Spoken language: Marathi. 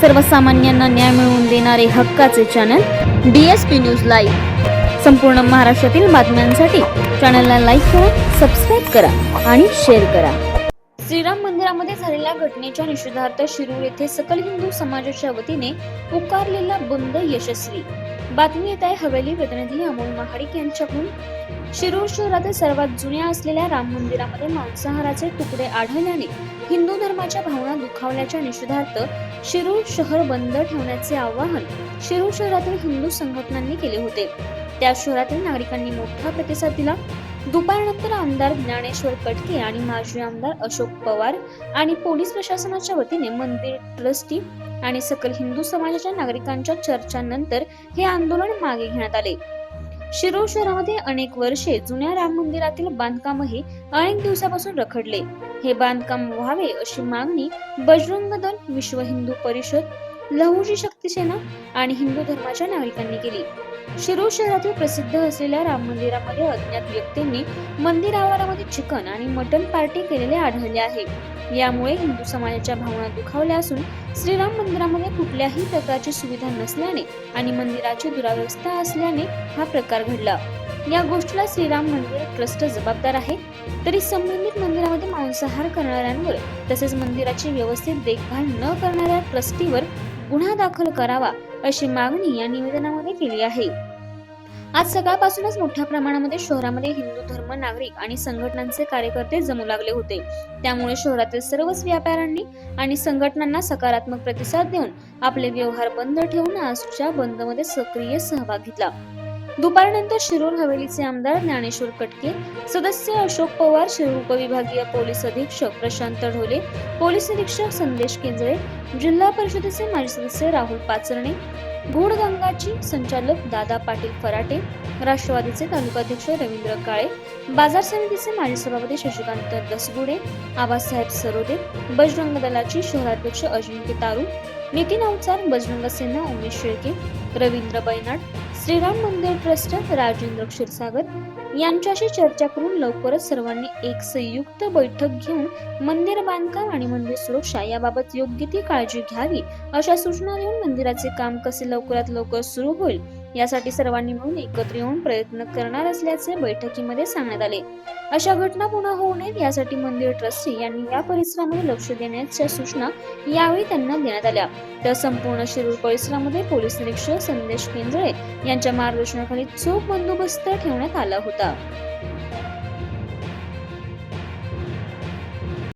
सर्वसामान्यांना न्याय मिळवून देणारे हक्काचे channel D S P news live संपूर्ण महाराष्ट्रातील बातम्यांसाठी चॅनलला लाईक करा सबस्क्राईब करा आणि शेअर करा. श्रीराम मंदिरामध्ये झालेल्या घटनेच्या निषेधार्थ शिरूर येथे सकल हिंदू समाजाच्या वतीने पुकारलेला बंद यशस्वी. बातमी येत आहे हवेली प्रतिनिधी अमोल महाडिक यांच्याकडून. शिरूर शहरातील सर्वात जुन्या असलेल्या राम मंदिरामध्ये मांसाहाराचे तुकडे आढळल्याने हिंदू धर्माच्या भावना दुखावल्याच्या निषेधार्थ शिरूर शहर बंद ठेवण्याचे आवाहन शिरूर शहरातील हिंदू संघटनांनी केले होते. त्या शहरातील नागरिकांनी मोठा प्रतिसाद दिला. दुपारनंतर आमदार ज्ञानेश्वर कटके आणि माजी आमदार अशोक पवार आणि पोलीस प्रशासनाच्या वतीने मंदिर ट्रस्टी आणि सकल हिंदू समाजाच्या नागरिकांच्या चर्चांनंतर हे आंदोलन मागे घेण्यात आले. शिरो शहरामध्ये अनेक वर्षे जुन्या राम मंदिरातील बांधकामही अनेक दिवसापासून रखडले. हे बांधकाम व्हावे अशी मागणी बजरंग दल विश्व हिंदू परिषद लहुजी शक्ती सेना आणि हिंदू धर्माच्या नागरिकांनी केली. शिरो शहरातील प्रसिद्ध असलेल्या राम मंदिरामध्ये अज्ञात व्यक्तींनी मंदिर आवारामध्ये चिकन आणि मटन पार्टी केलेले आढळले आहे. यामुळे हिंदू समाजाच्या भावना दुखावल्या असून श्रीराम मंदिरामध्ये कुठल्याही प्रकारची सुविधा नसल्याने आणि मंदिराची दुरावस्था असल्याने हा प्रकार घडला. या गोष्टीला श्रीराम मंदिर ट्रस्ट जबाबदार आहे. तरी संबंधित मंदिरामध्ये मांसाहार करणाऱ्यांवर तसेच मंदिराची व्यवस्थित देखभाल न करणाऱ्या ट्रस्टीवर गुन्हा दाखल करावा अशी मागणी या निवेदनामध्ये केली आहे. आज सकाळपासूनच मोठ्या प्रमाणामध्ये शहरामध्ये हिंदू धर्म नागरिक आणि संघटनांचे कार्यकर्ते जमू लागले होते. त्यामुळे शहरातील सर्वच व्यापाऱ्यांनी आणि संघटनांना सकारात्मक प्रतिसाद देऊन आपले व्यवहार बंद ठेवून आजच्या बंदमध्ये सक्रिय सहभाग घेतला. दुपारनंतर शिरूर हवेलीचे आमदार ज्ञानेश्वर कटके सदस्य अशोक पवार शिरूर उपविभागीय पोलीस अधीक्षक प्रशांत ढोले पोलीस निरीक्षक संदेश केंजळे जिल्हा परिषदेचे माजी सदस्य राहुल पाचरणे घोडगंगाची संचालक दादा पाटील फराटे राष्ट्रवादीचे तालुकाध्यक्ष रवींद्र काळे बाजार समितीचे माजी सभापती शशिकांत दसगुडे आबासाहेब सरोदे बजरंग दलाची शहराध्यक्ष अजिंक्य तारू नितीन अवचार बजरंग सेना उमेश शेळके रवींद्र बैनाड श्रीराम मंदिर ट्रस्ट राजेंद्र क्षीरसागर यांच्याशी चर्चा करून लवकरच सर्वांनी एक संयुक्त बैठक घेऊन मंदिर बांधकाम आणि मंदिर सुरक्षा याबाबत योग्य ती काळजी घ्यावी अशा सूचना देऊन मंदिराचे काम कसे लवकरात लवकर सुरू होईल यासाठी सर्वांनी मिळून एकत्र येऊन प्रयत्न करणार असल्याचे बैठकीमध्ये सांगण्यात आले. अशा घटना पुन्हा होऊ नयेत यासाठी मंदिर ट्रस्टी यांनी या परिसरामध्ये लक्ष देण्याच्या सूचना यावेळी त्यांना देण्यात आल्या. तर संपूर्ण शिरूर परिसरामध्ये पोलीस निरीक्षक संदेश केंद्रे यांच्या मार्गदर्शनाखाली चोख बंदोबस्त ठेवण्यात आला होता.